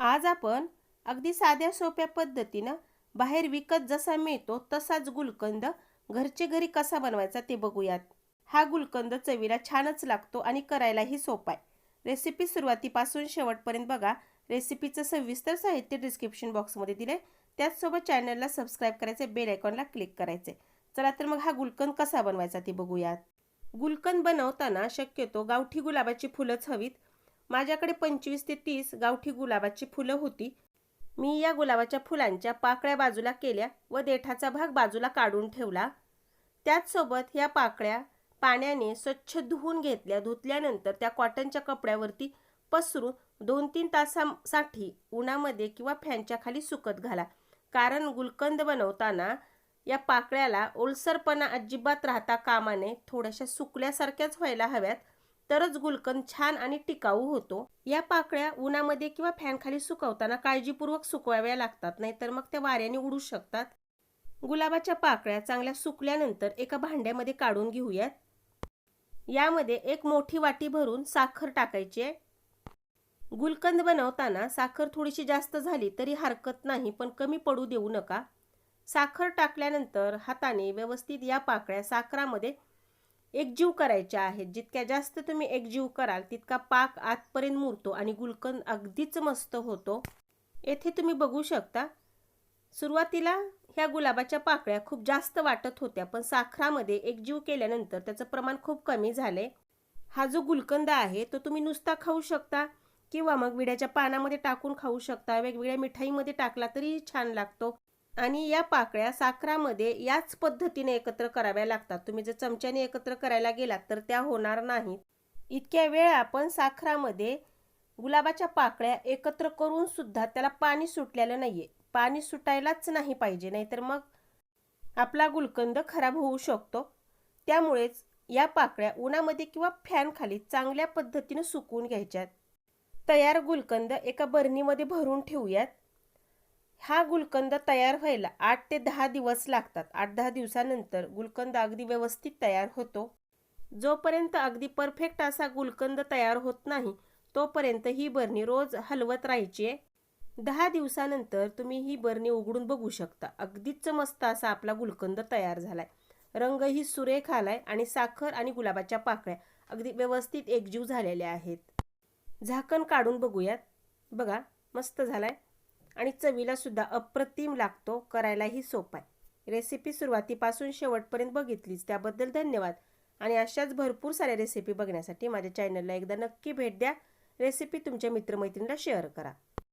आज आपण अगदी साध्या सोप्या पद्धतीनं बाहेर विकत जसा मिळतो तसाच गुलकंद घरचे घरी कसा बनवायचा ते बघूयात. हा गुलकंद चवीला छानच लागतो आणि करायलाही सोपा आहे. रेसिपी सुरुवातीपासून शेवटपर्यंत बघा. रेसिपीचं सविस्तर साहित्य डिस्क्रिप्शन बॉक्समध्ये दिले त्याचसोबत चॅनलला सबस्क्राईब करायचे बेल आयकॉनला क्लिक करायचे चला तर मग हा गुलकंद कसा बनवायचा ते बघूयात. गुलकंद बनवताना शक्यतो गावठी गुलाबाची फुलंच हवीत. माझ्याकडे पंचवीस ते तीस गावठी गुलाबाची फुलं होती. मी या गुलाबाच्या फुलांच्या पाकळ्या बाजूला केल्या व देठाचा भाग बाजूला काढून ठेवला. त्याचसोबत ह्या पाकळ्या पाण्याने स्वच्छ धुवून घेतल्या. धुतल्यानंतर त्या कॉटनच्या कपड्यावरती पसरून दोन तीन तासासाठी उन्हामध्ये किंवा फॅनच्या खाली सुकत घाला. कारण गुलकंद बनवताना या पाकळ्याला ओलसरपणा अजिबात राहता कामाने थोड्याशा सुकल्यासारख्याच व्हायला हव्यात. तरच गुलकंद छान आणि टिकाऊ होतो. या पाकळ्या उन्हामध्ये किंवा फॅनखाली सुकवताना काळजीपूर्वक सुकवाव्या लागतात नाहीतर मग त्या वाऱ्याने उडू शकतात. गुलाबाच्या पाकळ्या चांगल्या सुकल्यानंतर एका भांड्यामध्ये काढून घेऊयात. यामध्ये एक मोठी वाटी भरून साखर टाकायची आहे. गुलकंद बनवताना साखर थोडीशी जास्त झाली तरी हरकत नाही पण कमी पडू देऊ नका. साखर टाकल्यानंतर हाताने व्यवस्थित या पाकळ्या साखरामध्ये एकजीव करायच्या आहेत. जितक्या जास्त तुम्ही एकजीव कराल तितका पाक आतपर्यंत मुरतो आणि गुलकंद अगदीच मस्त होतो. येथे तुम्ही बघू शकता सुरुवातीला ह्या गुलाबाच्या पाकळ्या खूप जास्त वाटत होत्या पण साखरामध्ये एकजीव केल्यानंतर त्याचं प्रमाण खूप कमी झाले. हा जो गुलकंद आहे तो तुम्ही नुसता खाऊ शकता किंवा मग विड्याच्या पानामध्ये टाकून खाऊ शकता वेगवेगळ्या मिठाईमध्ये टाकला तरी छान लागतो. आणि या पाकळ्या साखरामध्ये याच पद्धतीने एकत्र कराव्या लागतात. तुम्ही जर चमच्याने एकत्र करायला गेलात तर त्या होणार नाहीत. इतक्या वेळ आपण साखरामध्ये गुलाबाच्या पाकळ्या एकत्र करून सुद्धा त्याला पाणी सुटलेलं नाहीये. पाणी सुटायलाच नाही पाहिजे नाहीतर मग आपला गुलकंद खराब होऊ शकतो. त्यामुळेच या पाकळ्या उन्हामध्ये किंवा फॅन खाली चांगल्या पद्धतीने सुकवून घ्यायच्यात. तयार गुलकंद एका बरणीमध्ये भरून ठेवूयात. हा गुलकंद तयार व्हायला आठ ते दहा दिवस लागतात. आठ दहा दिवसानंतर गुलकंद अगदी व्यवस्थित तयार होतो. जोपर्यंत अगदी परफेक्ट असा गुलकंद तयार होत नाही तोपर्यंत ही बरणी रोज हलवत राहायची आहे. दहा दिवसानंतर तुम्ही ही बरणी उघडून बघू शकता. अगदीच मस्त असा आपला गुलकंद तयार झालाय. रंगही सुरेख आलाय आणि साखर आणि गुलाबाच्या पाकळ्या अगदी व्यवस्थित एकजीव झालेल्या आहेत. झाकण काढून बघूयात. बघा मस्त झालाय. आणि चवीला सुद्धा अप्रतिम लागतो. करायलाही सोपा आहे. रेसिपी सुरुवातीपासून शेवटपर्यंत बघितलीच. त्याबद्दल धन्यवाद. आणि अशाच भरपूर साऱ्या रेसिपी बघण्यासाठी माझ्या चॅनलला एकदा नक्की भेट द्या. रेसिपी तुमच्या मित्रमैत्रिणीला शेअर करा.